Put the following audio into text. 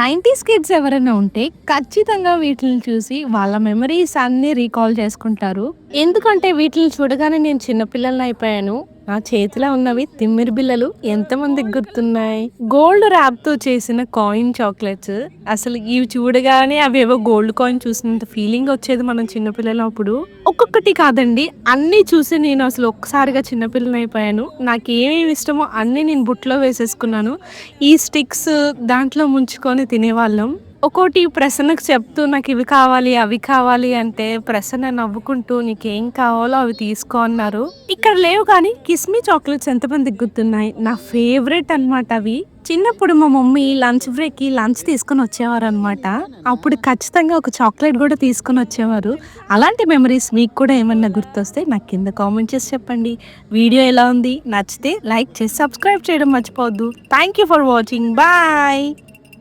Nineties kids ఎవరైనా ఉంటే ఖచ్చితంగా వీటిని చూసి వాళ్ళ మెమరీస్ అన్ని రీకాల్ చేసుకుంటారు. ఎందుకంటే వీటిని చూడగానే నేను చిన్నపిల్లల్ని అయిపోయాను. నా చేతిలో ఉన్నవి తిమ్మిరి బిల్లలు ఎంతమందికి గుర్తున్నాయి? గోల్డ్ ర్యాప్తో చేసిన కాయిన్ చాక్లెట్స్. అసలు ఇవి చూడగానే అవి ఏవో గోల్డ్ కాయిన్ చూసినంత ఫీలింగ్ వచ్చేది మనం చిన్నపిల్లలప్పుడు. ఒక్కొక్కటి కాదండి అన్నీ చూసి నేను అసలు ఒక్కసారిగా చిన్నపిల్లని అయిపోయాను. నాకు ఏమేమి ఇష్టమో అన్నీ నేను బుట్లో వేసేసుకున్నాను. ఈ స్టిక్స్ దాంట్లో ముంచుకొని తినేవాళ్ళం. ఒక్కోటి ప్రసన్నకు చెప్తూ నాకు ఇవి కావాలి అవి కావాలి అంటే ప్రసన్న నవ్వుకుంటూ నీకేం కావాలో అవి తీసుకో అన్నారు. ఇక్కడ లేవు కానీ కిస్మీ చాక్లెట్స్ ఎంతమందికి గుర్తున్నాయి నా ఫేవరెట్ అన్నమాట అవి. చిన్నప్పుడు మా మమ్మీ లంచ్ బ్రేక్కి లంచ్ తీసుకొని వచ్చేవారు అనమాట అప్పుడు ఖచ్చితంగా ఒక చాక్లెట్ కూడా తీసుకొని వచ్చేవారు. అలాంటి మెమరీస్ మీకు కూడా ఏమన్నా గుర్తొస్తే నాకు కింద కామెంట్ చేసి చెప్పండి. వీడియో ఎలా ఉంది? నచ్చితే లైక్ చేసి సబ్స్క్రైబ్ చేయడం మర్చిపోవద్దు. Thank you for watching. Bye!